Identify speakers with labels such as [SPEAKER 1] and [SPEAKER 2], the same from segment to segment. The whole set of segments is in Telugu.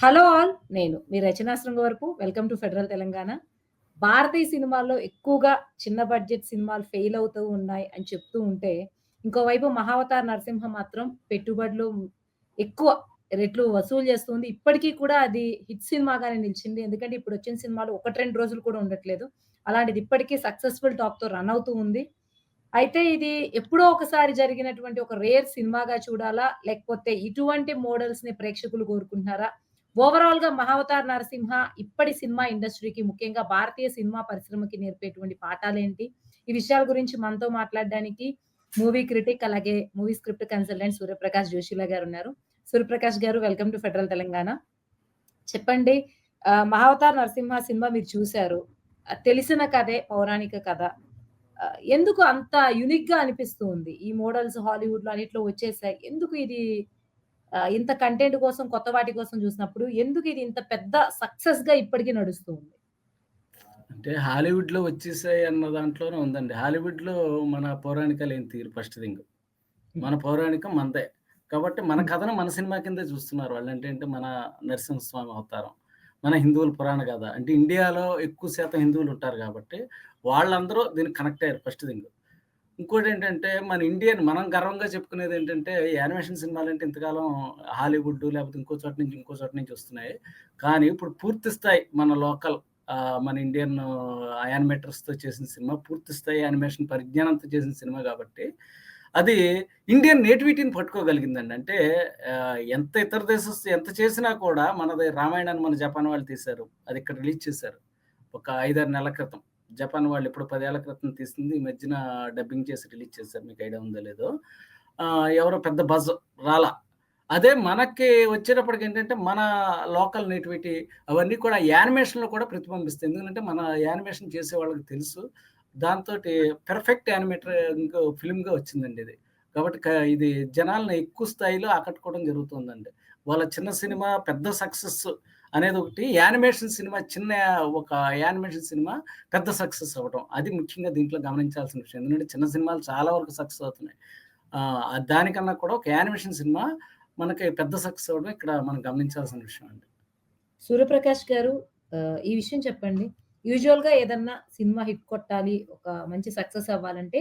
[SPEAKER 1] Hello all. నేను మీ రచనా వరకు వెల్కమ్ టు ఫెడరల్ తెలంగాణ. భారతీయ సినిమాల్లో ఎక్కువగా చిన్న బడ్జెట్ సినిమాలు ఫెయిల్ అవుతూ ఉన్నాయి అని చెప్తూ ఉంటే, ఇంకోవైపు 'మహావతార్ నరసింహ' మాత్రం పెట్టుబడులు ఎక్కువ రెట్లు వసూలు చేస్తుంది. ఇప్పటికీ కూడా అది హిట్ సినిమాగానే నిలిచింది. ఎందుకంటే ఇప్పుడు వచ్చిన సినిమాలు 1, 2 రోజులు కూడా ఉండట్లేదు. అలాంటిది ఇప్పటికీ సక్సెస్‌ఫుల్ టాక్‌తో రన్ అవుతూ ఉంది. అయితే ఇది ఎప్పుడో ఒకసారి జరిగినటువంటి ఒక రేర్ సినిమాగా చూడాలా? లేకపోతే ఇటువంటి మోడల్స్‌ని ప్రేక్షకులు కోరుకుంటున్నారా? ఓవరాల్‌గా 'మహావతార్ నరసింహ' ఇప్పటి సినిమా ఇండస్ట్రీకి ముఖ్యంగా భారతీయ సినిమా పరిశ్రమకి నేర్పేటువంటి పాఠాలేంటి? ఈ విషయాల గురించి మనతో మాట్లాడడానికి మూవీ క్రిటిక్ అలాగే movie script consultant Suryaprakash Joshila garu ఉన్నారు సూర్యప్రకాష్ గారు వెల్కమ్ టు ఫెడరల్ తెలంగాణ. చెప్పండి 'మహావతార్ నరసింహ' సినిమా మీరు చూశారు తెలిసిన కథే పౌరాణిక కథ. ఎందుకు అంత యూనిక్‌గా గా అనిపిస్తుంది ఈ మోడల్స్ హాలీవుడ్‌లో అన్నిట్లో వచ్చేసాయి. ఎందుకు ఇది ఇంత కంటెంట్ కోసం కొత్త వాటి కోసం చూసినప్పుడు ఎందుకు ఇది ఇంత పెద్ద సక్సెస్‌గా ఇప్పటికి నడుస్తూ ఉంది?
[SPEAKER 2] అంటే హాలీవుడ్‌లో వచ్చేసాయి అన్న దాంట్లోనే ఉందండి. హాలీవుడ్‌లో మన పౌరాణికాలేం తీయరు ఫస్ట్ థింగ్. మన పౌరాణికం మనదే. కాబట్టి మన. కథను మన సినిమా కిందే చూస్తున్నారు వాళ్ళు. అంటే అంటే మన నరసింహస్వామి అవతారం. మన హిందువుల పురాణ గాథ. అంటే ఇండియాలో ఎక్కువ శాతం హిందువులు ఉంటారు కాబట్టి వాళ్ళందరూ దీనికి కనెక్ట్ అయ్యారు ఫస్ట్ థింగ్. ఇంకోటి ఏంటంటే మన ఇండియన్ మనం గర్వంగా చెప్పుకునేది ఏంటంటే యానిమేషన్ సినిమాలంటే ఇంతకాలం హాలీవుడ్ లేకపోతే ఇంకో చోట నుంచి, ఇంకో చోట నుంచి వస్తున్నాయి. కానీ ఇప్పుడు పూర్తి స్థాయి మన లోకల్ మన ఇండియన్ యానిమేటర్స్‌తో చేసిన సినిమా పూర్తి స్థాయి యానిమేషన్ పరిజ్ఞానంతో చేసిన సినిమా కాబట్టి అది ఇండియన్ నేటివిటీని పట్టుకోగలిగిందండి. అంటే ఎంత ఇతర దేశస్థు ఎంత చేసినా కూడా మనది రామాయణాన్ని మన జపాన్ వాళ్ళు తీశారు. అది ఇక్కడ రిలీజ్ చేశారు. ఒక 5, 6 నెలల క్రితం. జపాన్ వాళ్ళు ఎప్పుడు పదేళ్ళ క్రితం తీసింది. ఈ మధ్యన డబ్బింగ్ చేసి రిలీజ్ చేశారు. మీకు ఐడియా ఉందో లేదో. ఎవరో పెద్ద బజ్ రాలా. అదే మనకి వచ్చేటప్పటికి ఏంటంటే మన లోకల్ నేటివిటీ అవన్నీ కూడా యానిమేషన్‌లో కూడా ప్రతిబింబిస్తాయి. ఎందుకంటే మన యానిమేషన్ చేసే వాళ్ళకి తెలుసు. దాంతోటి పెర్ఫెక్ట్ యానిమేటరింగ్ ఫిల్మ్‌గా వచ్చిందండి ఇది. కాబట్టి ఇది జనాలను ఎక్కువ స్థాయిలో ఆకట్టుకోవడం జరుగుతుందండి. వాళ్ళ చిన్న సినిమా పెద్ద సక్సెస్ అనేది ఒకటి. యానిమేషన్ సినిమా చిన్న ఒక యానిమేషన్ సినిమా పెద్ద సక్సెస్ అవ్వటం. అది ముఖ్యంగా దీంట్లో గమనించాల్సిన విషయం. ఎందుకంటే చిన్న సినిమాలు చాలా వరకు సక్సెస్ అవుతున్నాయి. దానికన్నా కూడా ఒక యానిమేషన్ సినిమా మనకి పెద్ద సక్సెస్ అవ్వడం ఇక్కడ మనం గమనించాల్సిన విషయం అండి.
[SPEAKER 1] సూర్యప్రకాష్ గారు ఈ విషయం చెప్పండి. యూజువల్‌గా ఏదన్నా సినిమా హిట్ కొట్టాలి, ఒక మంచి సక్సెస్ అవ్వాలంటే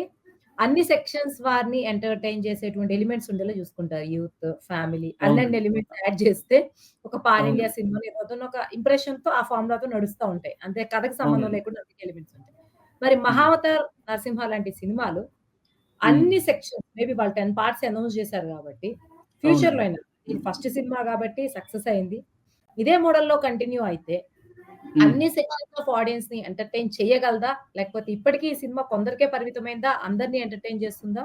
[SPEAKER 1] అన్ని సెక్షన్స్ వారిని ఎంటర్‌టైన్ చేసేటువంటి ఎలిమెంట్స్ ఉండేలా చూసుకుంటారు. యూత్, ఫ్యామిలీ
[SPEAKER 2] అవునండి.
[SPEAKER 1] ఎలిమెంట్స్ యాడ్ చేస్తే ఒక పాన్ ఇండియా. సినిమా ఏదవుతున్న ఒక ఇంప్రెషన్‌తో ఆ ఫార్ములాతో నడుస్తా ఉంటాయి. అంతే కథకి సంబంధం. లేకుండా అన్ని ఎలిమెంట్స్ ఉంటాయి. మరి. 'మహావతార్ నరసింహ' లాంటి సినిమాలు. అన్ని సెక్షన్స్ మేబీ వాళ్ళు 10 పార్ట్స్ అనౌన్స్ చేశారు కాబట్టి ఫ్యూచర్‌లో
[SPEAKER 2] అవునండి.
[SPEAKER 1] అయినా ఇది ఫస్ట్ సినిమా కాబట్టి సక్సెస్ అయింది. ఇదే మోడల్‌లో కంటిన్యూ అయితే. అన్ని సెక్షన్స్ ఆఫ్ ఆడియన్స్‌ని ఎంటర్‌టైన్ చేయగలదా? లేకపోతే ఇప్పటికి ఈ సినిమా కొందరికే పరిమితమైందా? అందరిని ఎంటర్‌టైన్ చేస్తుందా?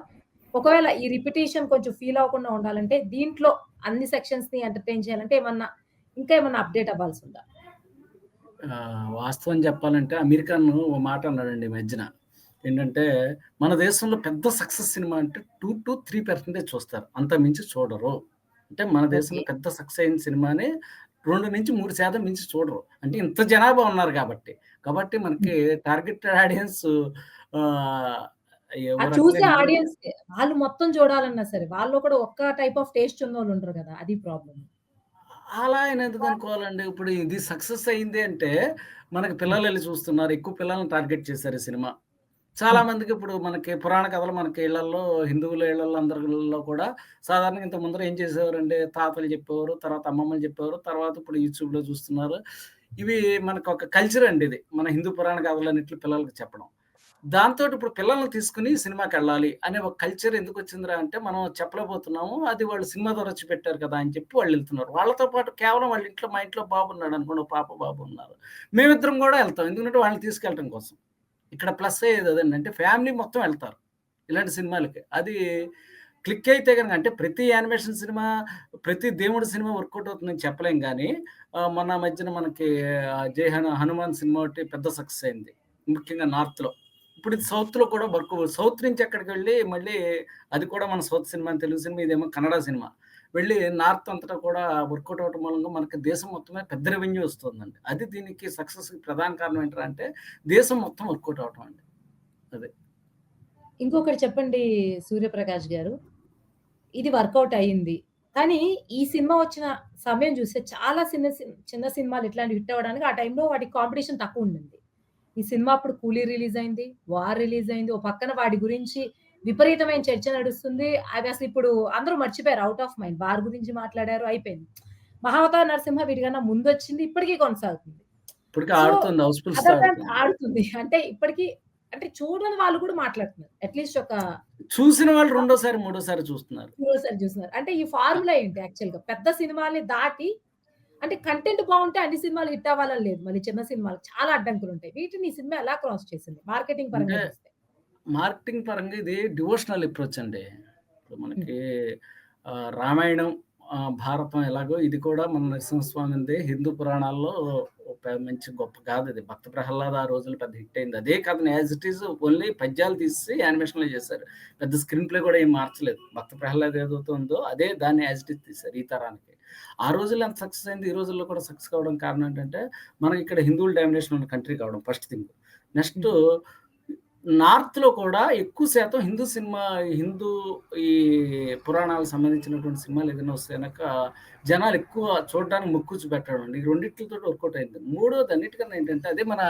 [SPEAKER 1] ఒకవేళ ఈ రిపిటీషన్ కొంచెం ఫీల్ అవ్వకుండా ఉండాలంటే దీంట్లో అన్ని సెక్షన్స్‌ని ఎంటర్‌టైన్ చేయాలంటే ఏమన్నా ఇంకా ఏమన్నా అప్‌డేట్ అవ్వాల్సుందా?
[SPEAKER 2] ఆహ్, వాస్తవం చెప్పాలంటే అమీర్ ఖాన్ ఓ మాట అన్నాడండి మధ్యన. ఏంటంటే మన దేశంలో పెద్ద సక్సెస్ సినిమా అంటే 2-3% చూస్తారు. అంతకు మించి చూడరు. అంటే మన దేశంలో. పెద్ద సక్సెస్ అయిన సినిమాని 2-3% మించి చూడరు. అంటే ఇంత జనాభా ఉన్నారు కాబట్టి. కాబట్టి మనకి
[SPEAKER 1] హ్మ్.
[SPEAKER 2] టార్గెటెడ్ ఆడియన్స్
[SPEAKER 1] చూసే ఆడియన్సే. వాళ్ళు మొత్తం చూడాలన్నా సరే, వాళ్ళలో కూడా ఒక్క టైప్ ఆఫ్ టేస్ట్ ఉన్నోళ్ళు ఉండరు కదా! అది ప్రాబ్లమ్.
[SPEAKER 2] అలా ఆయన ఎందుకు అనుకోవాలండి? ఇప్పుడు ఇది సక్సెస్ అయింది అంటే మనకి
[SPEAKER 1] హ్మ్.
[SPEAKER 2] పిల్లలెళ్ళి చూస్తున్నారు. ఎక్కువ పిల్లల్ని టార్గెట్ చేశారు ఈ సినిమా. చాలా. మందికి ఇప్పుడు మనకి పురాణ కథలు మనకి ఇళ్ళల్లో హిందువుల ఇళ్ళల్లో అందరిలో కూడా సాధారణంగా ఇంత ముందర ఏం చేసేవారండి? తాతలు చెప్పేవారు. తర్వాత అమ్మమ్మలు చెప్పేవారు. తర్వాత ఇప్పుడు యూట్యూబ్‌లో చూస్తున్నారు. ఇవి మనకొక కల్చర్ అండి ఇది. మన హిందూ పురాణ కథలన్నిట్లు పిల్లలకి చెప్పడం. దాంతోటి ఇప్పుడు పిల్లల్ని తీసుకొని సినిమాకెళ్ళాలి అనే ఒక కల్చర్ ఎందుకొచ్చిందిరా అంటే మనం చెప్పలేకపోతున్నాము. అది వాళ్ళు సినిమా ద్వారా వచ్చి పెట్టారు కదా! అని చెప్పి వాళ్ళెళ్తున్నారు. వాళ్ళతో పాటు కేవలం వాళ్ళ ఇంట్లో మా ఇంట్లో బాబున్నాడనుకోండి. ఓ పాప, బాబు ఉన్నారు. మేమిద్దరం కూడా ఎళ్తాం. ఎందుకంటే వాళ్ళని తీసుకెళ్ళటం కోసం. ఇక్కడ ప్లస్ అయ్యేది అదండి. అంటే ఫ్యామిలీ మొత్తం వెళ్తారు ఇలాంటి సినిమాలకి. అది క్లిక్ అయితే కనుక అంటే ప్రతి యానిమేషన్ సినిమా, ప్రతి దేవుడి సినిమా వర్కౌట్ అవుతుందని చెప్పలేం కానీ మొన్న మధ్యన మనకి ఆహ్, హనుమాన్' సినిమా ఒకటి పెద్ద సక్సెస్ అయింది. ముఖ్యంగా నార్త్‌లో. ఇప్పుడు ఇది సౌత్‌లో కూడా వర్క్ సౌత్ నుంచి ఎక్కడికెళ్ళి మళ్ళీ అది కూడా మన సౌత్ సినిమా తెలుగు సినిమా ఇదేమో కన్నడ సినిమా. వెళ్ళి నార్త్ అంతటా కూడా వర్కౌట్ అవ్వటం మూలంగా మనకి దేశం మొత్తమే పెద్ద రెవెన్యూ వస్తుందండి. అది దీనికి సక్సెస్ ప్రధాన కారణం ఏంటంటే అంటే దేశం మొత్తం వర్కౌట్ అవ్వటం అండి. అది.
[SPEAKER 1] ఇంకొకటి చెప్పండి సూర్యప్రకాష్ గారు. ఇది వర్కౌట్ అయింది. కానీ ఈ సినిమా వచ్చిన సమయం చూస్తే చాలా చిన్న చిన్న సినిమాలు ఇట్లాంటివి హిట్ అవ్వడానికి ఆ టైంలో వాటి కాంపిటీషన్ తక్కువ ఉండింది. ఈ సినిమా అప్పుడు 'కూలీ' రిలీజ్ అయింది. 'వార్' రిలీజ్ అయింది. ఓ పక్కన వాడి గురించి విపరీతమైన చర్చ నడుస్తుంది. అది అసలు ఇప్పుడు అందరూ మర్చిపోయారు. Out of mind. 'వార్' గురించి మాట్లాడారు అయిపోయింది. 'మహావతార్ నరసింహ' వీటికన్నా. ఇప్పటికి కొనసాగుతుంది.
[SPEAKER 2] ఇప్పటికి
[SPEAKER 1] సో,
[SPEAKER 2] ఆడుతుంది.
[SPEAKER 1] అంటే ఇప్పటికి అంటే చూడని వాళ్ళు కూడా మాట్లాడుతున్నారు. అట్‌లీస్ట్ ఒక
[SPEAKER 2] చూసిన వాళ్ళు రెండోసారి, మూడోసారి చూస్తున్నారు.
[SPEAKER 1] మూడోసారి చూస్తున్నారు. అంటే ఈ ఫార్ములా ఏంటి యాక్చువల్‌గా? పెద్ద సినిమాల్ని దాటి అంటే కంటెంట్ బావుంటే అన్ని సినిమాలు హిట్ అవ్వాలని లేదు. మళ్ళీ చిన్న సినిమాలకు చాలా అడ్డంకులుంటాయి. వీటిని ఈ సినిమా ఎలా క్రాస్ చేసింది? మార్కెటింగ్ పరంగా?
[SPEAKER 2] మార్కెటింగ్ పరంగా ఇది డివోషనల్ అప్రోచ్ అండి. ఇప్పుడు. మనకి రామాయణం, భారతం ఎలాగో ఇది కూడా మన నరసింహస్వామిది హిందూ పురాణాల్లో మంచి గొప్ప గాథ ఇది. 'భక్త ప్రహ్లాద' ఆ రోజుల్లో పెద్ద హిట్ అయింది. అదే కథని యాజ్ ఇట్ ఈజ్ ఓన్లీ పద్యాలు తీసేసి యానిమేషన్‌లో చేశారు. పెద్ద స్క్రీన్ ప్లే కూడా ఏం మార్చలేదు. 'భక్త ప్రహ్లాద' ఏదైతే ఉందో అదే దాన్ని యాజ్ ఇట్ ఈజ్ తీశారు ఈ తరానికి. ఆ రోజుల్లో ఎంత సక్సెస్ అయింది. ఈ రోజుల్లో కూడా సక్సెస్ కావడానికి కారణం ఏంటంటే మనకి ఇక్కడ హిందువుల డామినేషన్ ఉన్న కంట్రీ కావడం ఫస్ట్ థింగ్. నెక్స్ట్. నార్త్‌లో కూడా ఎక్కువ శాతం హిందూ సినిమా హిందూ ఈ పురాణాలకు సంబంధించినటువంటి సినిమాలు ఏదైనా వస్తే కనుక జనాలు ఎక్కువ చూడడానికి పెట్టాడు అండి ఈ రెండింటితో వర్కౌట్ అయింది. మూడోది అన్నిటికన్నా ఏంటంటే అదే మన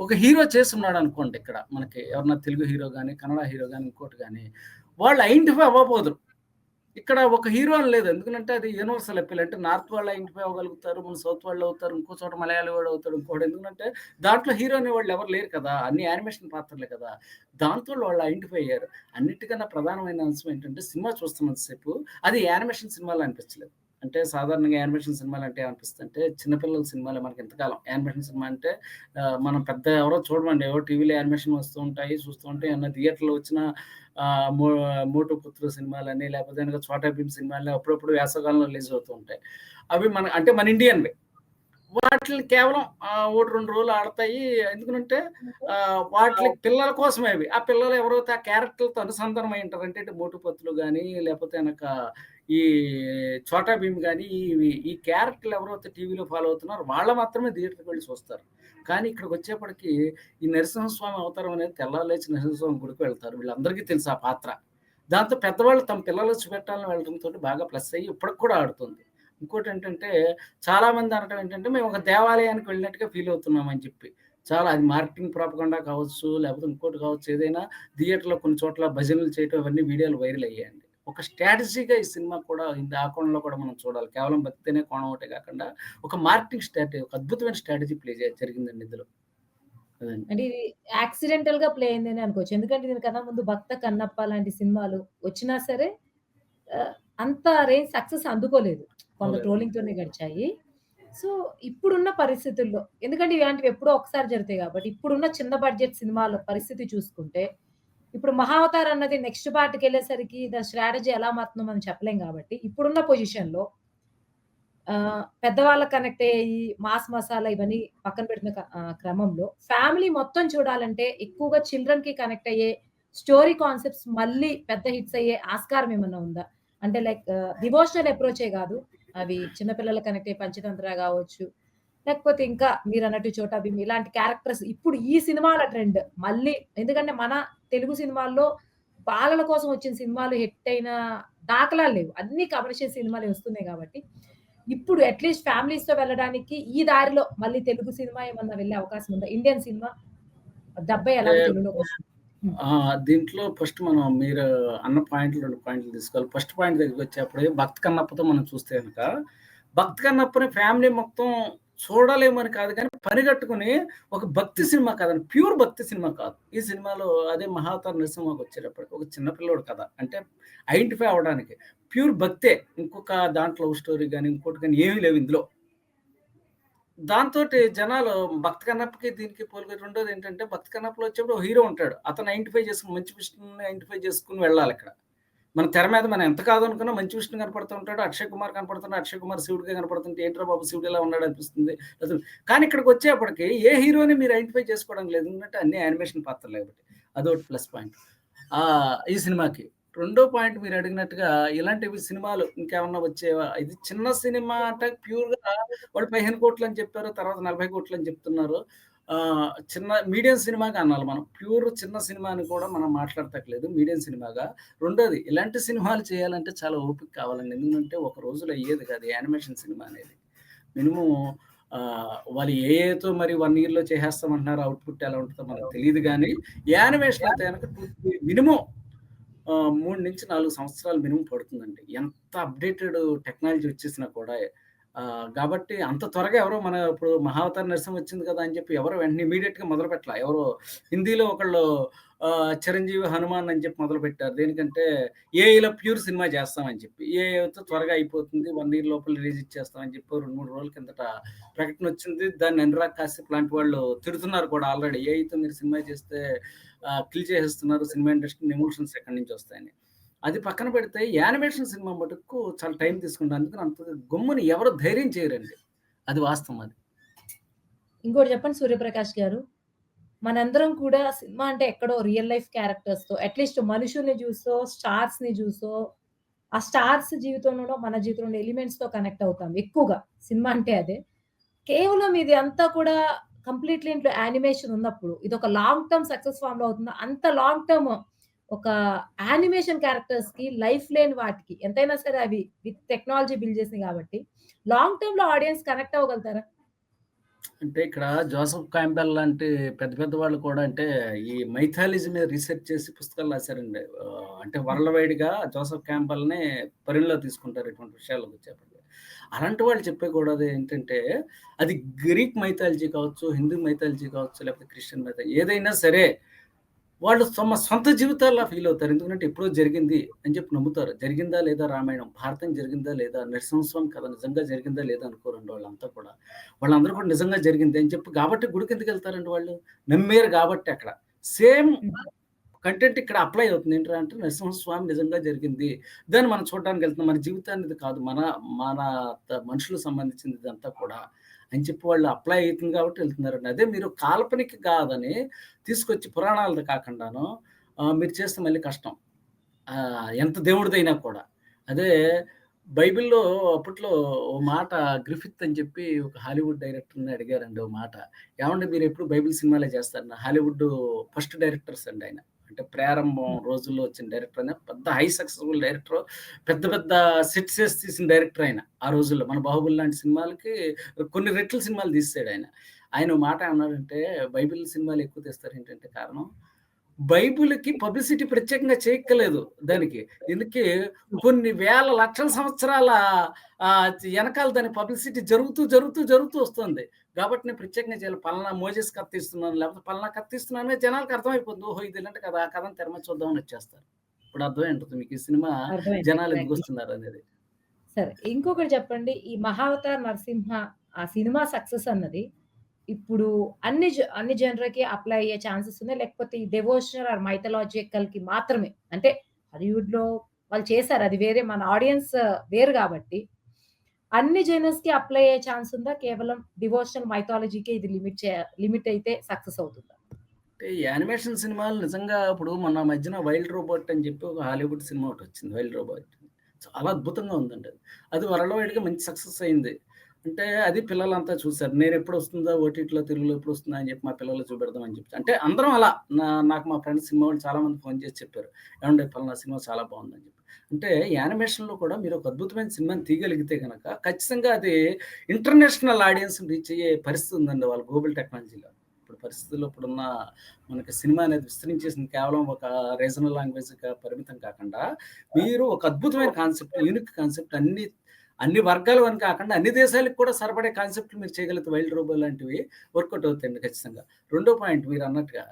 [SPEAKER 2] ఒక హీరో చేస్తున్నాడు అనుకోండి ఇక్కడ మనకి ఎవరన్నా తెలుగు హీరో కానీ కన్నడ హీరో కానీ ఇంకోటి కానీ వాళ్ళు ఐడెంటిఫై అవ్వకపోదురు. ఇక్కడ ఒక హీరో అని లేదు. ఎందుకంటే అది యూనివర్సల్ అప్పీల్. అంటే నార్త్ వాళ్ళు ఐడెంటిఫై అవ్వగలుగుతారు. మన సౌత్ వాళ్ళు అవుతారు. ఇంకో చోట మలయాళీ వాడు అవుతాడు. ఇంకోటి ఎందుకంటే దాంట్లో హీరో అనేవాళ్ళు ఎవరు లేరు కదా! అన్ని యానిమేషన్ పాత్రలే కదా! దాంతో వాళ్ళు ఐడెంటిఫై అయ్యారు. అన్నిటికన్నా ప్రధానమైన అంశం ఏంటంటే సినిమా చూస్తున్నంతసేపు అది యానిమేషన్ సినిమాలో అనిపించలేదు. అంటే సాధారణంగా యానిమేషన్ సినిమాలు అంటే చిన్న చిన్నపిల్లల సినిమాలే మనకి ఇంతకాలం. యానిమేషన్ సినిమా అంటే మనం పెద్ద ఎవరో చూడమండి. ఎవరో టీవీలో యానిమేషన్ వస్తూ ఉంటాయి. చూస్తూ ఉంటాయి అన్న థియేటర్‌లో వచ్చిన 'మోటు పుత్ర సినిమాలని లేకపోతే కనుక 'చోటా భీమ్' సినిమాలని అప్పుడప్పుడు వేసవకాలంలో రిలీజ్ అవుతూ ఉంటాయి. అవి మన అంటే మన ఇండియన్వి వాటిని కేవలం ఒకటి రెండు రోజులు ఆడతాయి. ఎందుకనంటే వాటికి పిల్లల కోసమే అవి. ఆ పిల్లలు ఎవరైతే ఆ క్యారెక్టర్‌లతో అనుసంధానం అయి ఉంటారు అంటే ఇటు 'మోటు లేకపోతే వెనక ఈ 'చోటా భీమ్' కానీ ఈ ఈ క్యారెక్టర్‌లు ఎవరైతే టీవీలో ఫాలో అవుతున్నారో వాళ్ళు మాత్రమే థియేటర్‌కి వెళ్ళి చూస్తారు. కానీ ఇక్కడికొచ్చేప్పటికి ఈ నరసింహస్వామి అవతారం అనేది తెల్లారి నరసింహస్వామి గుడికి వెళ్తారు. వీళ్ళందరికీ తెలుసు ఆ పాత్ర. దాంతో పెద్దవాళ్ళు తమ పిల్లలు చూపెట్టాలని వెళ్ళడంతో బాగా ప్లస్ అయ్యి ఇప్పటికి కూడా ఆడుతుంది. ఇంకోటి ఏంటంటే చాలామంది అనటం ఏంటంటే మేము ఒక దేవాలయానికి వెళ్ళినట్టుగా ఫీల్ అవుతున్నామని చెప్పి. చాలా అది మార్కెటింగ్ ప్రాపకుండా కావచ్చు, లేకపోతే ఇంకోటి కావచ్చు ఏదైనా థియేటర్‌లో కొన్ని చోట్ల భజనలు చేయటం ఇవన్నీ వీడియోలు వైరల్ అయ్యాయండి. ఒక స్ట్రాటజీగా ఈ సినిమా కూడా ఆ కోణంలో కూడా మనం చూడాలి. కేవలం భక్తి అనే కోణం ఒకటే కాకుండా ఒక మార్కెటింగ్ స్ట్రాటజీ ఒక అద్భుతమైన స్ట్రాటజీ ప్లే జరిగిందండి ఇందులో.
[SPEAKER 1] అంటే ఇది యాక్సిడెంటల్‌గా ప్లే అయిందని అనుకోవచ్చు. ఎందుకంటే దీనికన్నా ముందు 'భక్త కన్నప్ప' లాంటి సినిమాలు వచ్చినా సరే అంత రేంజ్ సక్సెస్ అందుకోలేదు. కొంత
[SPEAKER 2] అవునండి.
[SPEAKER 1] ట్రోలింగ్‌తోనే గడిచాయి. సో, ఇప్పుడున్న పరిస్థితుల్లో ఎందుకంటే ఇలాంటివి ఎప్పుడో ఒకసారి జరుగుతాయి కాబట్టి ఇప్పుడున్న చిన్న బడ్జెట్ సినిమాల పరిస్థితి చూసుకుంటే ఇప్పుడు 'మహావతార్' అన్నది నెక్స్ట్ పార్ట్‌కెళ్ళేసరికి ద స్ట్రాటజీ ఎలా మారుతుందో మనం చెప్పలేం కాబట్టి ఇప్పుడున్న పొజిషన్‌లో పెద్దవాళ్ళ పెద్దవాళ్ళకి కనెక్ట్ అయ్యి మాస్ మసాలా ఇవన్నీ పక్కన పెట్టిన క్రమంలో ఫ్యామిలీ మొత్తం చూడాలంటే ఎక్కువగా చిల్డ్రన్‌కి కనెక్ట్ అయ్యే స్టోరీ కాన్సెప్ట్స్ మళ్ళీ పెద్ద హిట్స్ అయ్యే ఆస్కారం ఏమన్నా ఉందా? అంటే లైక్ డివోషనల్ అప్రోచే కాదు. అవి చిన్నపిల్లలు కనెక్ట్ అయ్యే 'పంచతంత్ర' కావచ్చు. లేకపోతే ఇంకా మీరన్నట్టు 'చోటా భీమ్' ఇలాంటి క్యారెక్టర్స్ ఇప్పుడు ఈ సినిమాల ట్రెండ్ మళ్ళీ ఎందుకంటే మన తెలుగు సినిమాల్లో బాలల కోసం వచ్చిన సినిమాలు హిట్ అయిన దాఖలాలు లేవు. అన్నీ కమర్షియల్ సినిమాలే వస్తున్నాయి కాబట్టి ఇప్పుడు అట్‌లీస్ట్ ఫ్యామిలీస్‌తో వెళ్ళడానికి ఈ దారిలో మళ్ళీ తెలుగు సినిమా ఏమన్నా వెళ్ళే అవకాశం ఉందా? ఇండియన్ సినిమా డబ్బే.
[SPEAKER 2] ఆ! దీంట్లో ఫస్ట్ మనం మీరు అన్న పాయింట్లు 2 పాయింట్లు తీసుకోవాలి. ఫస్ట్ పాయింట్ దగ్గరికొచ్చేప్పుడు 'భక్త్ కన్నప్ప'తో మనం చూస్తే గనక 'భక్త్ కన్నప్ప'ని ఫ్యామిలీ మొత్తం చూడలేమని కాదు కానీ పనిగట్టుకుని ఒక భక్తి సినిమా కాదండి. ప్యూర్ భక్తి సినిమా కాదు. ఈ సినిమాలో అదే మహాతార నరసింహకి' వచ్చేటప్పటికి ఒక చిన్నపిల్లోడు కథ. అంటే ఐడెంటిఫై అవ్వడానికి. ప్యూర్ భక్తే. ఇంకొక దాంట్లో స్టోరీ కానీ ఇంకోటి కానీ ఏమీ లేవు ఇందులో. దాంతోటి జనాలు భక్త కన్నప్ప'కి దీనికి పోలిక రెండోదేంటంటే భక్త కన్నప్ప'లో వచ్చేప్పుడు హీరో ఉంటాడు. అతను ఐడెంటిఫై చేసుకుని మంచి విష్ణువుని ఐడెంటిఫై వెళ్ళాలి ఇక్కడ మన తెర మీద మనం ఎంత కాదనుకున్నా మంచి విష్ణు కనపడుతూ ఉంటాడు. అక్షయ్ కుమార్ కనపడుతున్నాడు. అక్షయ్ కుమార్ శివుడిగా కనపడుతుంటే ఏంట్రా బాబు శివుడు ఎలా ఉన్నాడు అనిపిస్తుంది. కానీ ఇక్కడికి వచ్చేప్పటికి ఏ హీరోని మీరు ఐడెంటిఫై చేసుకోవడం లేదు. ఎందుకంటే అన్ని యానిమేషన్ పాత్రలు కాబట్టి. అదొకటి ప్లస్ పాయింట్. ఈ సినిమాకి. రెండో పాయింట్ మీరు అడిగినట్టుగా ఇలాంటివి సినిమాలు ఇంకేమన్నా వచ్చేవా? ఇది చిన్న సినిమా అంటే ప్యూర్‌గా వాళ్ళు 15,00,00,000 అని చెప్పారు. తర్వాత 40,00,00,000 అని చెప్తున్నారు. చిన్న మీడియం సినిమాగా అనాలి మనం. ప్యూర్ చిన్న సినిమా అని కూడా మనం మాట్లాడతట్లేదు. మీడియం సినిమాగా. రెండోది ఇలాంటి సినిమాలు చేయాలంటే చాలా ఓపిక కావాలండి. ఎందుకంటే ఒక రోజులో అయ్యేది కాదు యానిమేషన్ సినిమా అనేది. మినిమం వాళ్ళు ఏఏతో మరి వన్ ఇయర్‌లో చేసేస్తామంటున్నారు. అవుట్‌పుట్ ఎలా ఉంటుందో మనకు తెలియదు కానీ యానిమేషన్ అయితే కనుక 2, 3 మినిమమ్ మూడు నుంచి నాలుగు సంవత్సరాలు మినిమమ్ పడుతుందండి. ఎంత అప్‌డేటెడ్ టెక్నాలజీ వచ్చేసినా కూడా. కాబట్టి అంత త్వరగా ఎవరో మన ఇప్పుడు మహావతార నరసింహ' వచ్చింది కదా! అని చెప్పి ఎవరు వెంటనే ఇమ్మీడియేట్‌గా మొదలుపెట్టలా. ఎవరో హిందీలో ఒకళ్ళు 'చిరంజీవి హనుమాన్' అని చెప్పి మొదలుపెట్టారు. దేనికంటే ఏఐలో ప్యూర్ సినిమా చేస్తామని చెప్పి. ఏఐతో త్వరగా అయిపోతుంది. వన్ ఇయర్ లోపల రిలీజ్ ఇచ్చేస్తామని చెప్పి 2, 3 రోజుల కిందట ప్రకటన వచ్చింది. దాన్ని అనురాగ్ కాశ్యప్ లాంటి వాళ్ళు తిడుతున్నారు కూడా ఆల్రెడీ. ఏఐతో మీరు సినిమా చేస్తే కిల్ చేసేస్తున్నారు. సినిమా ఇండస్ట్రీ ఎమోషన్స్ ఎక్కడి నుంచి వస్తాయని. అది పక్కన పెడితే యానిమేషన్ సినిమా మటుకు చాలా టైం తీసుకుంటుంది. అంత గమ్ముని ఎవరు ధైర్యం చేయరండి. అది వాస్తవం అది.
[SPEAKER 1] ఇంకోటి చెప్పండి సూర్యప్రకాష్ గారు. మనందరం కూడా సినిమా అంటే ఎక్కడో రియల్ లైఫ్ క్యారెక్టర్స్తో అట్‌లీస్ట్ మనుషుల్ని చూసో, స్టార్స్‌ని చూసో, ఆ స్టార్స్ జీవితంలో మన జీవితంలో ఎలిమెంట్స్తో కనెక్ట్ అవుతాం ఎక్కువగా. సినిమా అంటే అదే. కేవలం ఇది అంతా కూడా కంప్లీట్‌లీ ఇంట్లో యానిమేషన్ ఉన్నప్పుడు, ఇది ఒక లాంగ్ టర్మ్ సక్సెస్ ఫార్మ్‌లో అవుతుందా? అంత లాంగ్ టర్మ్ ఒక యానిమేషన్ క్యారెక్టర్స్‌కి లైఫ్ లేని వాటికి ఎంతైనా సరే అవి విత్ టెక్నాలజీ బిల్డ్ చేసింది కాబట్టి, లాంగ్ టర్మ్‌లో ఆడియన్స్ కనెక్ట్ అవ్వగలుగుతారా?
[SPEAKER 2] అంటే ఇక్కడ జోసఫ్ కాంబెల్ లాంటి పెద్ద పెద్ద వాళ్ళు కూడా అంటే ఈ మైథాలజీ మీద రీసెర్చ్ చేసి పుస్తకాలు రాశారండి అంటే వరల్డ్ వైడ్‌గా జోసఫ్ క్యాంబెల్‌ని పరిణిలో తీసుకుంటారు ఇటువంటి విషయాలకు వచ్చేప్పటికి. అలాంటి వాళ్ళు చెప్పేకూడదు ఏంటంటే, అది గ్రీక్ మైథాలజీ కావచ్చు, హిందూ మైథాలజీ కావచ్చు, లేకపోతే క్రిస్టియన్ మైథాలజీ ఏదైనా సరే, వాళ్ళు తమ సొంత జీవితాల్లో ఫీల్ అవుతారు. ఎందుకంటే ఎప్పుడో జరిగింది అని చెప్పి నమ్ముతారు. జరిగిందా లేదా రామాయణం, భారతం జరిగిందా లేదా, నరసింహస్వామి కథ నిజంగా జరిగిందా లేదా అనుకోరండి వాళ్ళంతా కూడా. వాళ్ళందరూ కూడా నిజంగా జరిగింది అని చెప్పి కాబట్టి గుడికెందుకెళ్తారండి వాళ్ళు? నమ్మారు కాబట్టి అక్కడ. సేమ్ కంటెంట్ ఇక్కడ అప్లై అవుతుంది. ఏంటంటే అంటే నరసింహస్వామి నిజంగా జరిగింది. దాన్ని మనం చూడడానికి వెళ్తున్నాం. మన జీవితానిది కాదు. మన మన త మనుషులకు సంబంధించింది ఇదంతా కూడా అని చెప్పి వాళ్ళు అప్లై అవుతుంది కాబట్టి వెళ్తున్నారండి. అదే మీరు కాల్పనిక కాదని తీసుకొచ్చి పురాణాలది కాకుండాను మీరు చేస్తే మళ్ళీ కష్టం. ఎంత దేవుడిదైనా కూడా. అదే బైబిల్‌లో అప్పట్లో ఓ మాట గ్రిఫిత్ అని చెప్పి ఒక హాలీవుడ్ డైరెక్టర్‌ని అడిగారండి ఓ మాట. ఏమండీ మీరు ఎప్పుడు బైబిల్ సినిమాలే చేస్తారన్న హాలీవుడ్ ఫస్ట్ డైరెక్టర్స్ అండి ఆయన. అంటే ప్రారంభం. రోజుల్లో వచ్చిన డైరెక్టర్ ఆయన. పెద్ద హై సక్సెస్‌ఫుల్ డైరెక్టర్. పెద్ద పెద్ద సెట్స్ ఏసి తీసిన డైరెక్టర్ ఆయన. ఆ రోజుల్లో. మన 'బాహుబలి' లాంటి సినిమాలకి కొన్ని రెట్లు సినిమాలు తీసేసాడాయన. ఆయన ఓ మాట ఏమన్నాడంటే, బైబిల్ సినిమాలు ఎక్కువ తీస్తారేంటంటే కారణం, బైబిల్‌కి పబ్లిసిటీ ప్రత్యేకంగా చేయక్కర్లేదు దానికి. దీనికి కొన్ని వేల లక్షల సంవత్సరాల ఆహ్, ఎనకాల దాని పబ్లిసిటీ జరుగుతూ, జరుగుతూ, జరుగుతూ వస్తుంది. కాబట్టి నేను ప్రత్యేకంగా చేయాలి. పలానా మోజెస్ కథ తీస్తున్నాను, లేకపోతే పలానా కథ తీస్తున్నాను జనాలకి అర్థమైపోతుంది. ఓహో! ఇది ఇలాంటి కథ. ఆ కథని తెర మీద చూద్దామని వచ్చేస్తారు. ఇప్పుడు అర్థమై ఉంటుంది మీకు ఈ సినిమా. జనాలు
[SPEAKER 1] ఎగ్జాక్ట్‌లీ.
[SPEAKER 2] ఎందుకొస్తున్నారనేది.
[SPEAKER 1] సరే. ఇంకొకటి చెప్పండి. ఈ 'మహావతార్ నరసింహ' ఆ సినిమా సక్సెస్ అన్నది ఇప్పుడు అన్ని జ అన్ని జనరకి అప్లై అయ్యే ఛాన్సెస్ ఉన్నాయి లేకపోతే ఈ డెవోషనల్ ఆర్ మైథలాజికల్‌కి మాత్రమే అంటే హాలీవుడ్‌లో వాళ్ళు చేశారు అది వేరే మన ఆడియన్స్ వేరు కాబట్టి అన్ని జనర్స్‌కి అప్లై అయ్యే ఛాన్స్ ఉందా? కేవలం డివోషనల్ మైథాలజీకే ఇది లిమిట్ లిమిట్ అయితే సక్సెస్ అవుతుందా?
[SPEAKER 2] అంటే ఈ యానిమేషన్ సినిమాలు నిజంగా ఇప్పుడు మన మధ్యన 'వైల్డ్ రోబోట్' అని చెప్పి ఒక హాలీవుడ్ సినిమా ఒకటి వచ్చింది 'వైల్డ్ రోబోట్' చాలా అద్భుతంగా ఉందండి అది. అది వరల్డ్ వైడ్‌గా మంచి సక్సెస్ అయింది. అంటే అది పిల్లలంతా చూసారు. వస్తుందో ఓటీటీలో తెలుగులో ఎప్పుడొస్తుందా అని చెప్పి మా పిల్లలు చూపెడదాం అని చెప్పి. అంటే అందరం అలా నా నాకు మా ఫ్రెండ్స్ సినిమా వాళ్ళు చాలామంది ఫోన్ చేసి చెప్పారు. ఏమంటే పలానా సినిమా చాలా బాగుందని చెప్పి. అంటే యానిమేషన్‌లో కూడా మీరు ఒక అద్భుతమైన సినిమాని తీయగలిగితే కనుక ఖచ్చితంగా అది ఇంటర్నేషనల్ ఆడియన్స్‌ని రీచ్ అయ్యే పరిస్థితి ఉందండి వాళ్ళ గ్లోబల్ టెక్నాలజీలో. ఇప్పుడు పరిస్థితుల్లో ఇప్పుడున్న మనకి సినిమా అనేది విస్తరించేసింది. కేవలం ఒక రీజనల్ లాంగ్వేజ్‌గా పరిమితం కాకుండా, మీరు ఒక అద్భుతమైన కాన్సెప్ట్, యూనిక్ కాన్సెప్ట్ అన్ని అన్ని వర్గాలు అని కాకుండా అన్ని దేశాలకు కూడా సరిపడే కాన్సెప్ట్‌లు మీరు చేయగలిగితే 'వైల్డ్ రోబో' లాంటివి వర్కౌట్ అవుతాయండి ఖచ్చితంగా. రెండో పాయింట్ మీరు అన్నట్టుగా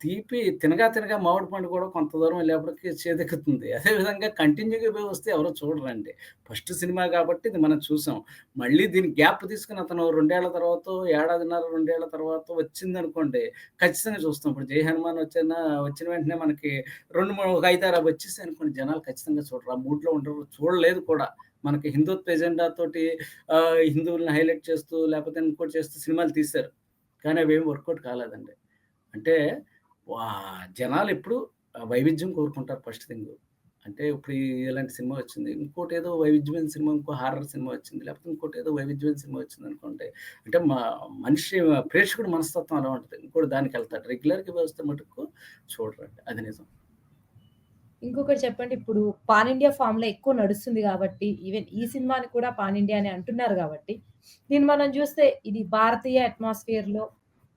[SPEAKER 2] తీపి తినగా తినగా మామిడి పండు కూడా కొంత దూరం వెళ్ళేప్పటికి చేదెక్కుతుంది. అదే విధంగా కంటిన్యూగా వస్తే ఎవరో చూడరండి. ఫస్ట్ సినిమా కాబట్టి ఇది మనం చూసాం. మళ్ళీ దీని గ్యాప్ తీసుకుని అతను రెండేళ్ళ తర్వాత ఏడాదిన్నర, రెండేళ్ళ తర్వాత వచ్చింది అనుకోండి ఖచ్చితంగా చూస్తాం. ఇప్పుడు 'జై హనుమాన్' వచ్చిన వచ్చిన వెంటనే మనకి 2, 3 ఒక ఐదారు అవి వచ్చేసి అనుకోండి జనాలు ఖచ్చితంగా చూడరు. ఆ మూడ్‌లో ఉండరు. చూడలేదు కూడా. మనకి హిందుత్వ ఎజెండా తోటి హిందువులను హిందువుల్ని హైలైట్ చేస్తూ లేకపోతే ఇంకోటి చేస్తూ సినిమాలు తీశారు. కానీ అవేమి వర్కౌట్ కాలేదండి. అంటే జనాలు ఎప్పుడు వైవిధ్యం కోరుకుంటారు ఫస్ట్ థింగ్ అంటే ఇప్పుడు ఇలాంటి సినిమా వచ్చింది. ఇంకోటి ఏదో వైవిధ్యమైన సినిమా ఇంకో హారర్ సినిమా వచ్చింది. లేకపోతే ఇంకోటేదో వైవిధ్యమైన సినిమా వచ్చింది అనుకోండి అంటే మా మనిషి ప్రేక్షకుడు మనస్తత్వం అలా ఉంటుంది ఇంకోటి దానికి వెళ్తాడు రెగ్యులర్‌గా వస్తే మటుకు చూడరండి. అది నిజం.
[SPEAKER 1] ఇంకొకటి చెప్పండి. ఇప్పుడు పాన్ ఇండియా ఫార్మ్‌లో ఎక్కువ నడుస్తుంది కాబట్టి ఈవెన్ ఈ సినిమాని కూడా పాన్ ఇండియా అని అంటున్నారు కాబట్టి దీన్ని మనం చూస్తే ఇది భారతీయ అట్మాస్ఫియర్‌లో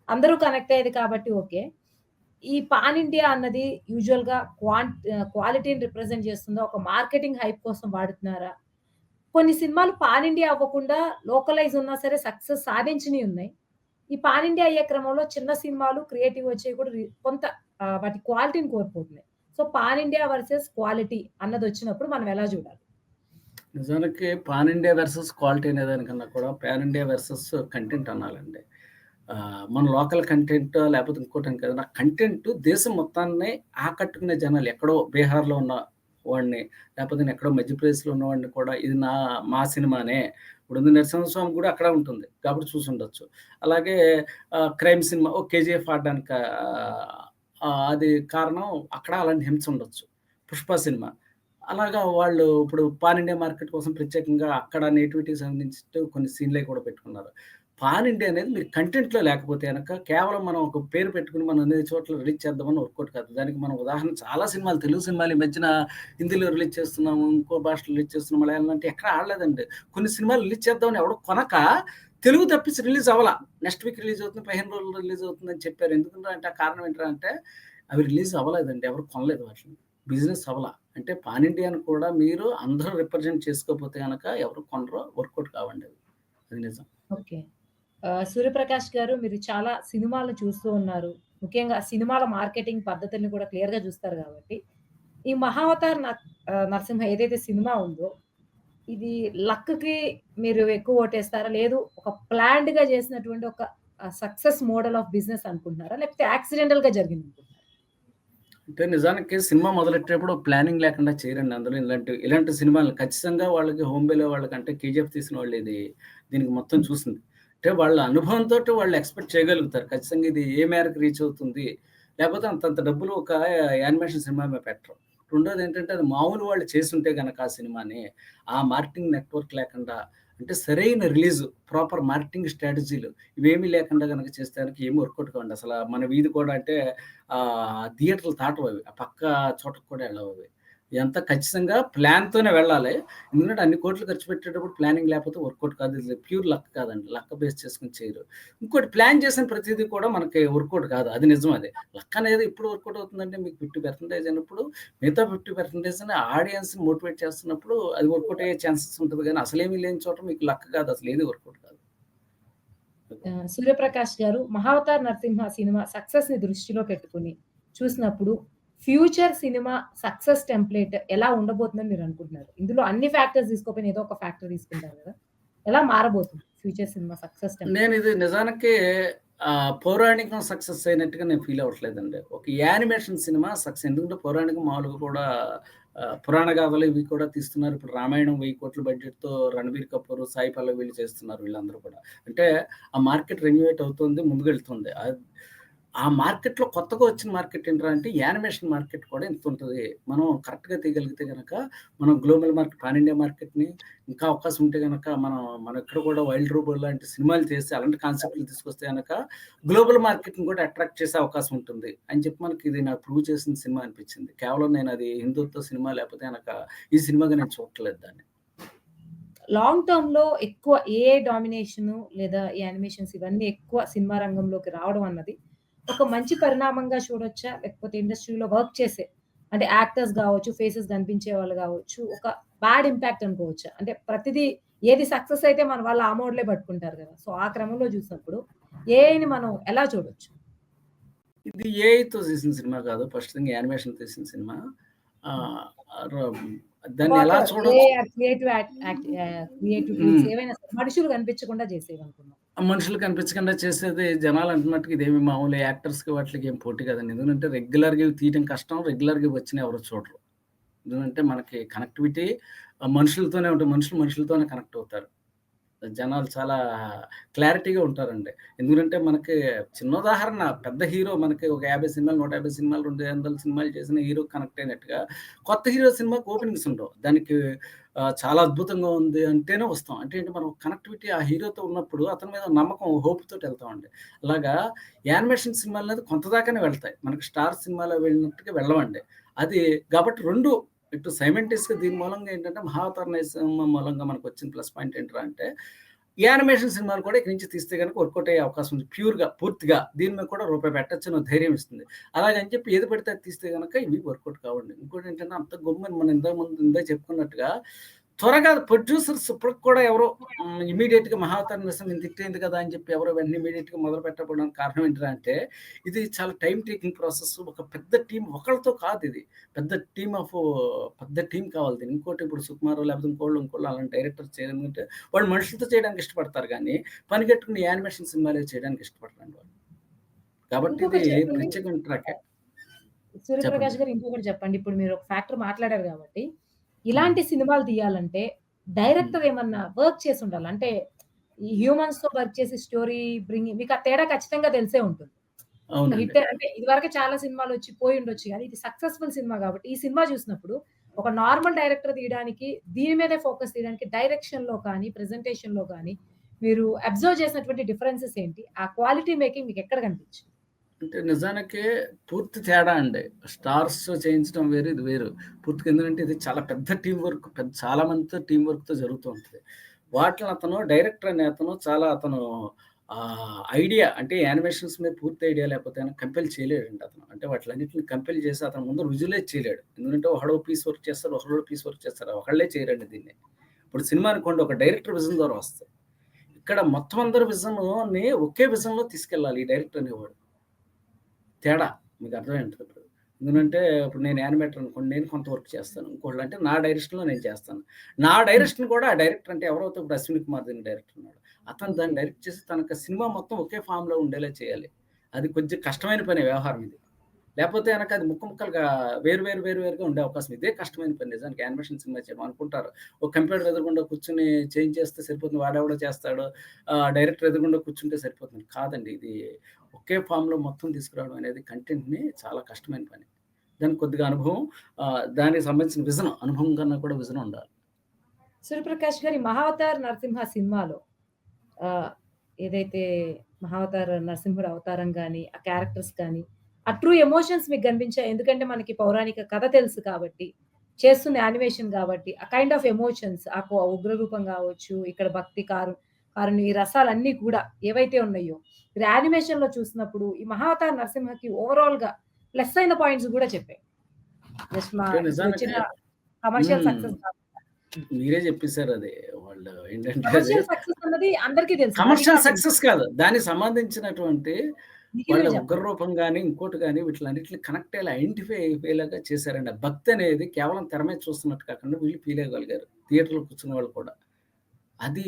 [SPEAKER 1] అందరూ కనెక్ట్ అయ్యేది కాబట్టి ఓకే. ఈ పాన్ ఇండియా అన్నది యూజువల్‌గా క్వాంట్ క్వాలిటీని రిప్రజెంట్ చేస్తుందా? ఒక మార్కెటింగ్ హైప్ కోసం వాడుతున్నారా? కొన్ని సినిమాలు పాన్ ఇండియా అవ్వకుండా లోకలైజ్ ఉన్నా సరే సక్సెస్ సాధించినయి ఉన్నాయి. ఈ పాన్ ఇండియా అయ్యే క్రమంలో చిన్న సినిమాలు క్రియేటివ్ వచ్చేవి కూడా కొంత వాటి క్వాలిటీని కోల్పోతున్నాయి. So, pan India versus quality అన్నది వచ్చినప్పుడు మనం ఎలా చూడాలి
[SPEAKER 2] నిజానికి పాన్ ఇండియా వర్సెస్ క్వాలిటీ అనే దానికన్నా కూడా పాన్ ఇండియా వర్సెస్ కంటెంట్ అనాలండి. మన లోకల్ కంటెంట్ లేకపోతే ఇంకోటని కదా నా కంటెంట్ దేశం మొత్తాన్ని ఆకట్టుకునే జనాలు ఎక్కడో బీహార్‌లో ఉన్న వాడిని, లేకపోతే నేను ఎక్కడో మధ్యప్రదేశ్‌లో ఉన్నవాడిని కూడా ఇది నా మా సినిమానే. ఇప్పుడు నరసింహస్వామి కూడా అక్కడ ఉంటుంది. కాబట్టి చూసుండొచ్చు. అలాగే క్రైమ్ సినిమా ఓ 'కేజీఎఫ్' ఆడడానికి అది కారణం అక్కడ అలాంటి హింస ఉండొచ్చు. 'పుష్ప' సినిమా. అలాగా వాళ్ళు ఇప్పుడు పాన్ ఇండియా మార్కెట్ కోసం ప్రత్యేకంగా అక్కడ నేటివిటీకి సంబంధించినట్టు కొన్ని సీన్లే కూడా పెట్టుకున్నారు. పాన్ ఇండియా అనేది మీరు కంటెంట్‌లో లేకపోతే కనుక కేవలం మనం ఒక పేరు పెట్టుకుని మనం అన్ని చోట్ల రిలీజ్ చేద్దామని వర్కౌట్ కాదు. దానికి మనం ఉదాహరణ చాలా సినిమాలు తెలుగు సినిమాలు ఈ మధ్యన హిందీలో రిలీజ్ చేస్తున్నాము. ఇంకో భాషలో రిలీజ్ చేస్తున్నాం. మలయాళం అంటే ఎక్కడ ఆడలేదండి. కొన్ని సినిమాలు రిలీజ్ చేద్దామని ఎవడో కొనక తెలుగు తప్పించి రిలీజ్ అవ్వాలా నెక్స్ట్ వీక్ రిలీజ్ అవుతుంది. పదిహేను రోజులు రిలీజ్ అవుతుందని చెప్పారు. ఎందుకంటే అంటే ఆ కారణం ఏంటంటే అంటే అవి రిలీజ్ అవ్వలేదండి. ఎవరు కొనలేదు వాటిని. బిజినెస్ అవ్వలా. అంటే పాన్ ఇండియాని కూడా మీరు అందరూ రిప్రజెంట్ చేసుకోకపోతే కనుక ఎవరు కొనరు. వర్కౌట్ కావండి అది నిజం.
[SPEAKER 1] ఓకే. సూర్యప్రకాష్ గారు మీరు చాలా సినిమాలు చూస్తూ ఉన్నారు. ముఖ్యంగా సినిమాల మార్కెటింగ్ పద్ధతుల్ని కూడా క్లియర్‌గా చూస్తారు కాబట్టి ఈ 'మహావతార్' నరసింహ ఏదైతే సినిమా ఉందో, ఇది లక్‌కి మీరు ఎక్కువ ఓటేస్తారా? లేదు ఒక ప్లాన్డ్‌గా చేసినటువంటి ఒక సక్సెస్ మోడల్ ఆఫ్ బిజినెస్ అనుకుంటున్నారా? లేకపోతే యాక్సిడెంటల్‌గా జరిగింది
[SPEAKER 2] అంటే నిజానికి సినిమా మొదలెట్టేటప్పుడు ప్లానింగ్ లేకుండా చేయరండి. అందులో ఇలాంటి ఇలాంటి సినిమాలు ఖచ్చితంగా వాళ్ళకి హోమ్ బేలో వాళ్ళకంటే 'కేజీఎఫ్' తీసిన వాళ్ళు ఇది దీనికి మొత్తం చూసింది. అంటే వాళ్ళ అనుభవంతో వాళ్ళు ఎక్స్‌పెక్ట్ చేయగలుగుతారు. ఖచ్చితంగా ఇది ఏ మేరకు రీచ్ అవుతుంది. లేకపోతే అంతంత డబ్బులు ఒక యానిమేషన్ సినిమా మీద పెట్టరు. రెండోదేంటంటే అది మామూలు వాళ్ళు చేసుంటే గనక ఆ సినిమాని, ఆ మార్కెటింగ్ నెట్‌వర్క్ లేకుండా అంటే సరైన రిలీజ్, ప్రాపర్ మార్కెటింగ్ స్ట్రాటజీలు ఇవేమీ లేకుండా గనక చేస్తే ఏమి వర్కౌట్ కావండి. అసలు మన వీధి కూడా అంటే థియేటర్లు తాటవు అవి ఆ పక్క చోటకి కూడా ఎళ్ళవవి. ఎంత ఖచ్చితంగా ప్లాన్‌తోనే వెళ్ళాలి. ఎందుకంటే అన్ని కోట్లు ఖర్చు పెట్టేటప్పుడు ప్లానింగ్ లేకపోతే వర్కౌట్ కాదు. ఇది ప్యూర్ లక్ కాదండి. లక్ బేస్ చేసుకొని చేయరు. ఇంకోటి ప్లాన్ చేసిన ప్రతిదీ కూడా మనకి వర్కౌట్ కాదు. అది నిజం అది. లక్ అనేది ఎప్పుడు వర్కౌట్ అవుతుందంటే మీకు 50% అయినప్పుడు మిగతా 50%ని ఆడియన్స్‌ని మోటివేట్ చేస్తున్నప్పుడు అది వర్కౌట్ అయ్యే ఛాన్సెస్ ఉంటుంది కానీ అసలేమీ లేని చోట మీకు లక్ కాదు. అసలు ఏది వర్కౌట్ కాదు.
[SPEAKER 1] సూర్యప్రకాష్ గారు 'మహావతార్ నరసింహ' సినిమా సక్సెస్ని దృష్టిలో పెట్టుకొని చూసినప్పుడు ఫ్యూచర్ సినిమా సక్సెస్ టెంప్లేట్ ఎలా ఉండబోతుందని మీరు అనుకుంటున్నారు? ఇందులో అన్ని ఫ్యాక్టర్స్ తీసుకోపోయిన ఏదో ఒక ఫ్యాక్టర్ తీసుకుంటారు కదా ఎలా మారబోతుంది ఫ్యూచర్ సినిమా సక్సెస్
[SPEAKER 2] నేను ఇది నిజానికి పౌరాణికం సక్సెస్ అయినట్టుగా నేను ఫీల్ అవ్వట్లేదండి. ఒక యానిమేషన్ సినిమా సక్సెస్ ఎందుకంటే పౌరాణికం మామూలుగా కూడా పురాణ గాథలు ఇవి కూడా తీస్తున్నారు. ఇప్పుడు 'రామాయణం' వెయ్యి కోట్ల బడ్జెట్‌తో 'రణబీర్ కపూర్', 'సాయి పల్లవి' వీళ్ళు చేస్తున్నారు వీళ్ళందరూ కూడా. అంటే ఆ మార్కెట్ రెన్యువేట్ అవుతుంది. ముందుకెళ్తుంది. ఆ మార్కెట్‌లో కొత్తగా వచ్చిన మార్కెట్ ఏంట్రా అంటే యానిమేషన్ మార్కెట్ కూడా ఇంతుంటది. మనం కరెక్ట్‌గా తీయగలిగితే కనుక మనం గ్లోబల్ మార్కెట్ పాన్ ఇండియా మార్కెట్‌ని ఇంకా అవకాశం ఉంటే కనుక మనం మనం ఇక్కడ కూడా 'వైల్డ్ రోబో' లాంటి సినిమాలు చేసి అలాంటి కాన్సెప్ట్‌లు తీసుకొస్తే కనుక గ్లోబల్ మార్కెట్‌ని కూడా అట్రాక్ట్ చేసే అవకాశం ఉంటుంది. అని చెప్పి మనకి ఇది నాకు ప్రూవ్ చేసిన సినిమా అనిపించింది. కేవలం నేను అది హిందుత్వ సినిమా లేకపోతే కనుక ఈ సినిమాగా నేను చూడట్లేదు దాన్ని.
[SPEAKER 1] లాంగ్ టర్మ్‌లో ఎక్కువ ఏ డామినేషన్ లేదా ఈ యానిమేషన్స్ ఇవన్నీ ఎక్కువ సినిమా రంగంలోకి రావడం అన్నది ఒక మంచి పరిణామంగా చూడొచ్చా? లేకపోతే ఇండస్ట్రీలో వర్క్ చేసే అంటే యాక్టర్స్ గావచ్చు, ఫేసెస్ కనిపించే వాళ్ళు గావచ్చు, ఒక బ్యాడ్ ఇంపాక్ట్ అనుకోవచ్చా? అంటే ప్రతిదీ ఏది సక్సెస్ అయితే మన వాళ్ళు ఆ మోడలే పట్టుకుంటారు గదా! సో, ఆ క్రమంలో చూసినప్పుడు ఏఐని మనం ఎలా చూడొచ్చు?
[SPEAKER 2] ఇది ఏఐతో తీసిన సినిమా కాదు. ఫస్ట్ థింగ్ యానిమేషన్ తీసిన సినిమా. దాన్ని ఎలా చూడొచ్చు
[SPEAKER 1] మనుషులు కనిపించకుండా చేసేవనుకున్నాం.
[SPEAKER 2] మనుషులు కనిపించకుండా చేసేది జనాలు అంటున్నట్టుగా ఇదేమి మామూలు యాక్టర్స్‌కి వాటికి ఏం పోటీ కదండి ఎందుకంటే రెగ్యులర్‌గా ఇవి తీయడం కష్టం. రెగ్యులర్‌గా వచ్చిన ఎవరు చూడరు. ఎందుకంటే మనకి కనెక్టివిటీ మనుషులతోనే ఉంటుంది. మనుషులు మనుషులతోనే కనెక్ట్ అవుతారు. జనాలు చాలా క్లారిటీగా ఉంటారండి. ఎందుకంటే మనకి చిన్న ఉదాహరణ పెద్ద హీరో మనకి ఒక 50 సినిమాలు, 150 సినిమాలు, 200 సినిమాలు చేసిన హీరో కనెక్ట్ అయినట్టుగా కొత్త హీరో సినిమాకి ఓపెనింగ్స్ ఉండవు. దానికి చాలా అద్భుతంగా ఉంది అంటేనే వస్తాం. అంటే ఏంటి మనం కనెక్టివిటీ ఆ హీరోతో ఉన్నప్పుడు అతని మీద నమ్మకం, హోప్తో వెళ్తామండి. అలాగా యానిమేషన్ సినిమాలనేది కొంత దాకానే వెళ్తాయి. మనకి స్టార్ సినిమాలో వెళ్ళినట్టుగా వెళ్ళవండి. అది కాబట్టి రెండు ఇటు సైమల్టేనియస్‌గా దీని మూలంగా ఏంటంటే 'మహావతార్' సినిమా మూలంగా మనకొచ్చిన ప్లస్ పాయింట్ ఏంటంటే ఈ యానిమేషన్ సినిమాను కూడా ఇక్కడి నుంచి తీస్తే గనుక వర్కౌట్ అయ్యే అవకాశం ఉంది. ప్యూర్‌గా, పూర్తిగా దీని మీద కూడా రూపాయి పెట్టచ్చు ఒక ధైర్యం ఇస్తుంది. అలాగని చెప్పి ఏది పెడితే అది తీస్తే కనుక ఇవి వర్కౌట్ కావండి. ఇంకోటేంటంటే అంత గమ్మున మనం ఇంత ముందు ఇందాక చెప్పుకున్నట్టుగా త్వరగా ప్రొడ్యూసర్స్ ఇప్పటికి కూడా ఎవరో హ్మ్, ఇమ్మీడియేట్‌గా 'మహావతార్' నిజం ఇంత హిట్ అయింది కదా! అని చెప్పి ఎవరో వెంటనే ఇమ్మీడియేట్‌గా మొదలు పెట్టకపోవడానికి కారణం ఏంట్రా అంటే ఇది చాలా టైమ్ టేకింగ్ ప్రాసెస్. ఒక పెద్ద టీమ్ ఒకళ్ళతో కాదు ఇది. పెద్ద టీమ్ ఆఫ్ పెద్ద టీమ్ కావాలి దీనికి. ఇంకోటి ఇప్పుడు సుకుమారో లేకపోతే ఇంకోళ్ళు, ఇంకోళ్ళు అలాంటి డైరెక్టర్ చేయాలంటే వాళ్ళు మనుషులతో చేయడానికి ఇష్టపడతారు గానీ, పని కట్టుకుని యానిమేషన్ సినిమాలే చేయడానికి ఇష్టపడరండి వాళ్ళు. కాబట్టి ఇది. ప్రత్యేకమైన ట్రాకే.
[SPEAKER 1] 'సూర్యప్రకాష్'. గారు ఇంకొకటి చెప్పండి. ఇప్పుడు మీరు ఒక ఫ్యాక్టర్ మాట్లాడారు కాబట్టి, ఇలాంటి సినిమాలు తీయాలంటే డైరెక్టర్ ఏమన్నా వర్క్ చేసుండాలి. అంటే ఈ హ్యూమన్స్‌తో వర్క్ చేసి స్టోరీ బ్రింగింగ్ మీకు ఆ తేడా ఖచ్చితంగా తెలిసే ఉంటుంది. హిట్ అంటే ఇదివరకే చాలా సినిమాలొచ్చి పోయి ఉండొచ్చు గానీ, ఇది సక్సెస్‌ఫుల్ సినిమా కాబట్టి, ఈ సినిమా చూసినప్పుడు ఒక నార్మల్ డైరెక్టర్ తీయడానికి, దీని మీదే ఫోకస్ తీయడానికి డైరెక్షన్‌లో కానీ, ప్రెజెంటేషన్‌లో గానీ, మీరు అబ్జర్వ్ చేసినటువంటి డిఫరెన్సెస్ ఏంటి? ఆ క్వాలిటీ మేకింగ్ మీకెక్కడ కనిపించింది?
[SPEAKER 2] అంటే నిజానికి పూర్తి తేడా అండి. స్టార్స్ చేయించడం వేరు, ఇది వేరు. పూర్తిగా ఎందుకంటే ఇది చాలా పెద్ద టీం వర్క్ పెద్ద చాలా మందితో టీం వర్క్‌తో జరుగుతూ ఉంటుంది వాటిని అతను డైరెక్టర్ అనే అతను చాలా అతను ఐడియా అంటే యానిమేషన్స్ మీద పూర్తి ఐడియా లేకపోతే గనక కంపెల్ చేయలేడండి అతను. అంటే వాటిలన్నింటిని కంపెల్ చేసి అతను ముందు రుజువులే చేయలేడు. ఎందుకంటే ఒకడో పీస్ వర్క్ చేస్తారు ఒకడో పీస్ వర్క్ చేస్తారు. ఒకళ్ళే చేయరండి దీన్ని. ఇప్పుడు సినిమా అనుకోండి ఒక డైరెక్టర్ విజన్ ద్వారా వస్తుంది ఇక్కడ మొత్తం అందరి విజన్‌ని ఒకే విజన్‌లో తీసుకెళ్ళాలి ఈ డైరెక్టర్ అనేవాడు. తేడా మీకు అర్థం ఉంటది ఇప్పుడు. ఎందుకంటే ఇప్పుడు నేను యానిమేటర్ అనుకోండి. నేను కొంత వర్క్ చేస్తాను. ఇంకోళ్ళు అంటే నా డైరెక్షన్‌లో నేను చేస్తాను. నా డైరెక్షన్ కూడా ఆ డైరెక్టర్ అంటే ఎవరైతే ఇప్పుడు 'అశ్విని కుమార్' దీని డైరెక్టర్ ఉన్నాడు. అతను దాన్ని డైరెక్ట్ చేసి తనకు సినిమా మొత్తం ఒకే ఫామ్లో ఉండేలా చేయాలి. అది కొంచెం కష్టమైన పని వ్యవహారం ఇది. లేకపోతే గనక అది ముక్క ముక్కలుగా వేరు వేరు వేరు వేరుగా ఉండే అవకాశం ఇదే కష్టమైన పని నిజానికి యానిమేషన్ సినిమా చేయడం అనుకుంటారు. ఒక కంప్యూటర్ ఎదురుకుండా కూర్చుని చేంజ్ చేస్తే సరిపోతుంది. వాడెవడో చేస్తాడు. డైరెక్టర్ ఎదురుకుండా కూర్చుంటే సరిపోతుంది. కాదండి ఇది ఒకే ఫామ్లో మొత్తం తీసుకురావడం అనేది కంటెంట్‌ని చాలా కష్టమైన పని. దానికి కొద్దిగా అనుభవం దానికి సంబంధించిన విజన్ అనుభవం కన్నా కూడా విజన్ ఉండాలి.
[SPEAKER 1] 'సూర్యప్రకాష్' గారి 'మహావతార్ నరసింహ' సినిమాలో ఏదైతే 'మహావతార్ నరసింహుడు' అవతారం కానీ ఆ క్యారెక్టర్స్ కానీ, ఆ ట్రూ ఎమోషన్స్ మీకు కనిపించాయి ఎందుకంటే మనకి పౌరాణిక కథ తెలుసు కాబట్టి, చేస్తుంది యానిమేషన్ కాబట్టి, ఆ కైండ్ ఆఫ్ ఎమోషన్స్ ఆ ఉగ్రరూపం కావచ్చు ఇక్కడ భక్తి, కారు కారుణ్యం ఈ రసాలన్నీ కూడా ఏవైతే ఉన్నాయో, మీరు యానిమేషన్‌లో చూసినప్పుడు ఈ 'మహావతార్ నరసింహకి' ఓవరాల్‌గా ప్లస్ అయిన పాయింట్స్ గూడా చెప్పాయి. జస్ట్ మా కమర్షియల్. సక్సెస్.
[SPEAKER 2] మీరే చెప్పేసారు అది. వాళ్ళు ఏంటంటే
[SPEAKER 1] కమర్షియల్ సక్సెస్ అన్నది అందరికీ తెలుసు.
[SPEAKER 2] కమర్షియల్. సక్సెస్ కాదు. దానికి సంబంధించినటువంటి వాళ్ళ. ఉగ్ర రూపం గాని, ఇంకోటి గాని వీటిలన్నిటిని కనెక్ట్ అయ్యేలా ఐడెంటిఫై అయిపోయేలాగా చేశారండి. భక్తి అనేది కేవలం తెర మీద చూస్తున్నట్టు కాకుండా వీళ్ళు ఫీల్ అవ్వగలిగారు. థియేటర్‌లో కూర్చున్న వాళ్ళు కూడా. అది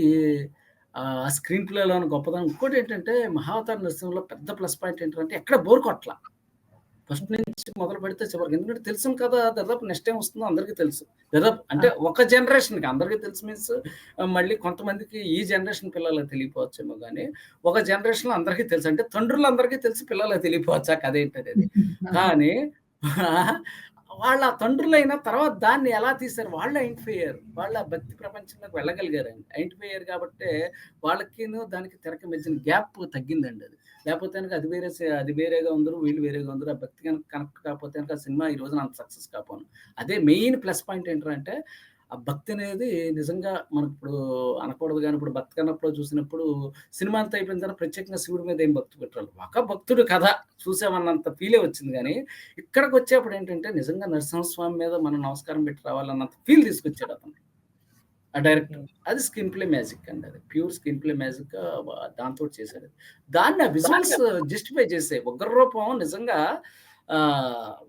[SPEAKER 2] స్క్రీన్ ప్లేలోని గొప్పదనం. ఇంకోటేంటంటే 'మహావతార్ నరసింహలో' పెద్ద ప్లస్ పాయింట్ ఏంటంటే ఎక్కడ బోర్ కొట్టల. ఫస్ట్ నుంచి మొదలు పెడితే చివరికి. ఎందుకంటే తెలిసిన కథ దాదాపు నెక్స్ట్ ఏం వస్తుందో అందరికీ తెలుసు. దాదాపు అంటే
[SPEAKER 1] ఆ!
[SPEAKER 2] ఒక జనరేషన్‌కి అందరికీ తెలుసు మీన్స్ మళ్ళీ కొంతమందికి ఈ జనరేషన్ పిల్లలకి తెలియకపోవచ్చేమో గానీ, ఒక జనరేషన్‌లో అందరికీ తెలుసు. అంటే తండ్రులందరికీ తెలుసు పిల్లలకి తెలియకపోవచ్చు ఆ కథ ఏంటనేది. కానీ వాళ్ళ తండ్రులైన తర్వాత దాన్ని ఎలా తీశారు వాళ్ళు ఐడెంటిఫై అయ్యారు. భక్తి ప్రపంచంలోకి వెళ్ళగలిగారండి. ఐడెంటిఫై అయ్యారు కాబట్టి వాళ్ళకిను దానికి తెరక మధ్యన గ్యాప్ తగ్గిందండి అది. లేకపోతే కనుక అది వేరే అది వేరేగా ఉందరు, వీళ్ళు వేరేగా ఉందరు. ఆ భక్తి కనుక కనెక్ట్ కాకపోతే కనుక సినిమా ఈ రోజున అంత సక్సెస్ కాపోను. అదే మెయిన్ ప్లస్ పాయింట్ ఏంటంటే ఆ భక్తి అనేది నిజంగా మనకిప్పుడు అనకూడదు గానీ, ఇప్పుడు 'భక్తి కన్నప్పలో' చూసినప్పుడు సినిమా అంతా అయిపోయిన తర్వాత ప్రత్యేకంగా శివుడి మీద ఏం భక్తి పెట్టరు. ఒక భక్తుడి కథ చూసామన్నంత ఫీలే వచ్చింది గానీ, ఇక్కడికొచ్చేప్పుడు ఏంటంటే నిజంగా నరసింహస్వామి మీద మనం నమస్కారం పెట్టి రావాలన్నంత ఫీల్ తీసుకొచ్చాడు అతను. ఆ డైరెక్టర్. అది స్క్రీన్ ప్లే మ్యాజిక్ అండి అది. ప్యూర్ స్క్రీన్ ప్లే మ్యాజిక్ వ దాంతోటి చేశాడు. దాన్ని ఆ విజువల్స్ జస్టిఫై చేసాయి. ఉగ్ర రూపం నిజంగా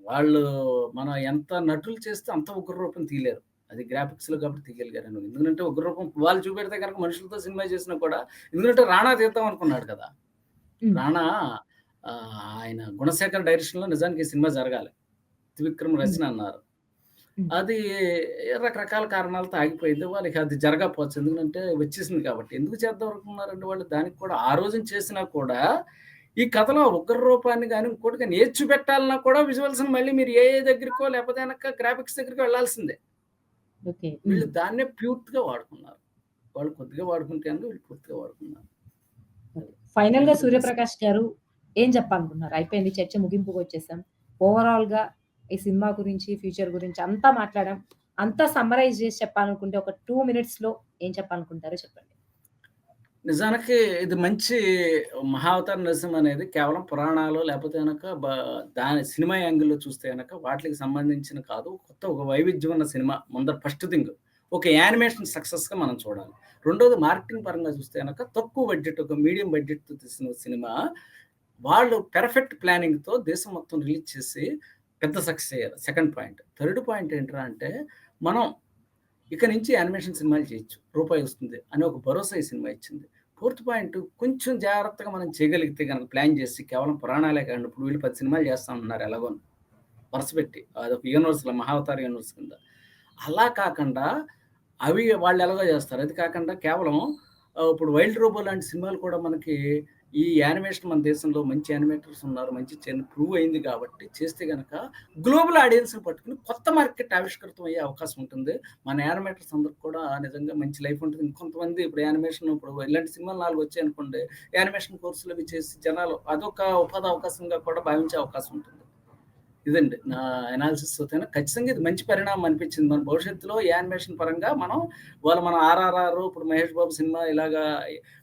[SPEAKER 2] వాళ్ళు మనం ఎంత నటులు చేస్తే అంత ఉగ్ర రూపం తీయలేరు. అది గ్రాఫిక్స్‌లో కాబట్టి తీయగలిగారండి. ఎందుకంటే ఉగ్ర రూపం వాళ్ళు చూపెడితే గనక మనుషులతో సినిమా చేసినా కూడా ఎందుకంటే 'రాణా' తీద్దాం అనుకున్నాడు కదా! 'రాణా' ఆయన 'గుణశేఖర్' డైరెక్షన్‌లో నిజానికి ఈ సినిమా జరగాలి. త్రివిక్రమ్. రచన అన్నారు. అది రకరకాల కారణాలతో ఆగిపోయింది. వాళ్ళకి అది జరగకపోవచ్చు. ఎందుకంటే వచ్చేసింది కాబట్టి. ఎందుకు చేద్దాం అనుకున్నారండి వాళ్ళు? దానికి కూడా ఆ రోజున చేసినా కూడా ఈ కథలో ఉగ్ర రూపాన్ని గాని, ఇంకోటి గాని ఏది చూపెట్టాలన్నా కూడా విజువల్స్‌ని మళ్ళీ మీరు ఏఐ దగ్గరికో లేకపోతే గ్రాఫిక్స్ దగ్గరికో వెళ్ళాల్సిందే.
[SPEAKER 1] ఓకే.
[SPEAKER 2] వీళ్ళు. దాన్నే ప్యూర్‌గా వాడుకున్నారు. వాళ్ళు కొద్దిగా వాడుకుంటే వీళ్ళు పూర్తిగా వాడుకున్నారు.
[SPEAKER 1] ఫైనల్‌గా
[SPEAKER 2] ఎందుకు
[SPEAKER 1] సూర్యప్రకాష్ గారు ఏం చెప్పాలనుకున్నారు? అయిపోయింది చర్చ ముగింపుకొచ్చేసాం. ఓవరాల్‌గా ఈ సినిమా గురించి, ఫ్యూచర్ గురించి అంతా మాట్లాడాం. అంతా సమ్మరైజ్ చేసి చెప్పాలనుకుంటే ఒక 2 మినిట్స్‌లో ఏం చెప్పాలనుకుంటారో చెప్పండి.
[SPEAKER 2] నిజానికి ఇది మంచి మహావతార నరసింహ' అనేది కేవలం పురాణాలు లేకపోతే గనక దాని సినిమా యాంగిల్‌లో చూస్తే కనుక వాటికి సంబంధించిన కాదు. కొత్త ఒక వైవిధ్యం ఉన్న సినిమా. ముందర ఫస్ట్ థింగ్. ఒక యానిమేషన్ సక్సెస్‌గా మనం చూడాలి. రెండోది మార్కెటింగ్ పరంగా చూస్తే కనుక తక్కువ బడ్జెట్ ఒక మీడియం బడ్జెట్‌తో తీసిన సినిమా. వాళ్ళు పెర్ఫెక్ట్ ప్లానింగ్‌తో దేశం మొత్తం రిలీజ్ చేసి పెద్ద సక్సెస్ అయ్యారు. Second point. థర్డ్ పాయింట్ ఏంట్రా అంటే మనం ఇక నుంచి యానిమేషన్ సినిమాలు చేయొచ్చు. రూపాయి వస్తుంది అని ఒక భరోసా ఈ సినిమా ఇచ్చింది. ఫోర్త్ పాయింట్ కొంచెం జాగ్రత్తగా మనం చేయగలిగితే గనక ప్లాన్ చేసి కేవలం పురాణాలే కానీ ఇప్పుడు వీళ్ళు పది సినిమాలు చేస్తా ఉంటున్నారు ఎలాగోను. వరుసపెట్టి. అదొక యూనివర్స్‌లో మహావతార యూనివర్స్ కింద. అలా కాకుండా అవి వాళ్ళు ఎలాగో చేస్తారు. అది కాకుండా కేవలం ఇప్పుడు 'వైల్డ్ రోబో' లాంటి సినిమాలు కూడా మనకి ఈ యానిమేషన్ మన దేశంలో మంచి యానిమేటర్స్ ఉన్నారు. మంచి చెన్ ప్రూవ్ అయింది కాబట్టి చేస్తే కనుక గ్లోబల్ ఆడియన్స్‌ని పట్టుకుని కొత్త మార్కెట్ ఆవిష్కృతం అయ్యే అవకాశం ఉంటుంది. మన యానిమేటర్స్ అందరికి కూడా నిజంగా మంచి లైఫ్ ఉంటుంది. ఇంకొంతమంది ఇప్పుడు యానిమేషన్ ఇప్పుడు ఇలాంటి సినిమాలు నాలుగు వచ్చాయనుకోండి. యానిమేషన్ కోర్సులు అవి చేసి జనాలు అదొక ఉపాధి అవకాశంగా కూడా భావించే అవకాశం ఉంటుంది. ఇదండి నా అనాలిసిస్ అయితేనే ఖచ్చితంగా ఇది మంచి పరిణామం అనిపించింది. మన భవిష్యత్తులో యానిమేషన్ పరంగా మనం వాళ్ళు మన 'ఆర్ఆర్ఆర్' ఇప్పుడు 'మహేష్ బాబు' సినిమా ఇలాగా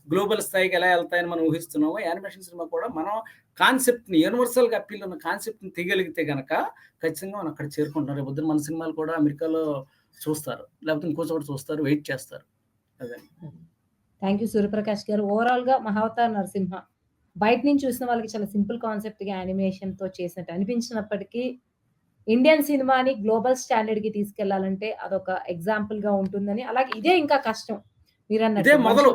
[SPEAKER 2] గ్లోబల్ స్థాయికి ఎలా వెళ్తాయని మనం ఊహిస్తున్నామో యానిమేషన్ సినిమా కూడా మనం కాన్సెప్ట్‌ని యూనివర్సల్‌గా అప్పీల్ ఉన్న కాన్సెప్ట్‌ని తీయగలిగితే కనుక ఖచ్చితంగా మనం అక్కడ చేరుకుంటున్నారు రేపొద్దున మన సినిమాలు కూడా అమెరికాలో చూస్తారు. లేకపోతే ఇంకో చోట చూస్తారు. వెయిట్ చేస్తారు. అదే.
[SPEAKER 1] థ్యాంక్ యూ సూర్యప్రకాష్ గారు. ఓవరాల్‌గా 'మహావతార్ నరసింహ' బయట నుంచి చూసిన వాళ్ళకి చాలా సింపుల్ కాన్సెప్ట్‌గా యానిమేషన్‌తో చేసినట్టు అనిపించినప్పటికీ ఇండియన్ సినిమాని గ్లోబల్ స్టాండర్డ్‌కి తీసుకెళ్ళాలంటే అదొక ఎగ్జాంపుల్‌గా ఉంటుందని అలాగే ఇదే ఇంకా కష్టం. మీరన్నట్టు
[SPEAKER 2] ఇదే మొదలు.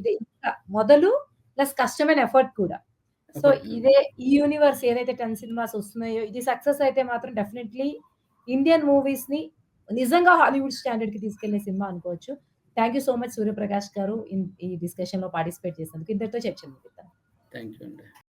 [SPEAKER 1] ఇదే ఇంకా మొదలు ప్లస్ కష్టమైన ఎఫర్ట్ కూడా. సో. ఇదే ఈ యూనివర్స్ ఏదైతే 10 సినిమాస్ వస్తున్నాయో ఇది సక్సెస్ అయితే మాత్రం డెఫినైట్‌లీ ఇండియన్ మూవీస్‌ని నిజంగా హాలీవుడ్ స్టాండర్డ్‌కి తీసుకెళ్ళే సినిమా అనుకోవచ్చు. Thank you so much Suryaprakash garu ఈ డిస్కషన్‌లో పార్టిసిపేట్ చేసినందుకు. ఇంతటితో చర్చ ముగిద్దాం.
[SPEAKER 2] థాంక్ యూ అండి.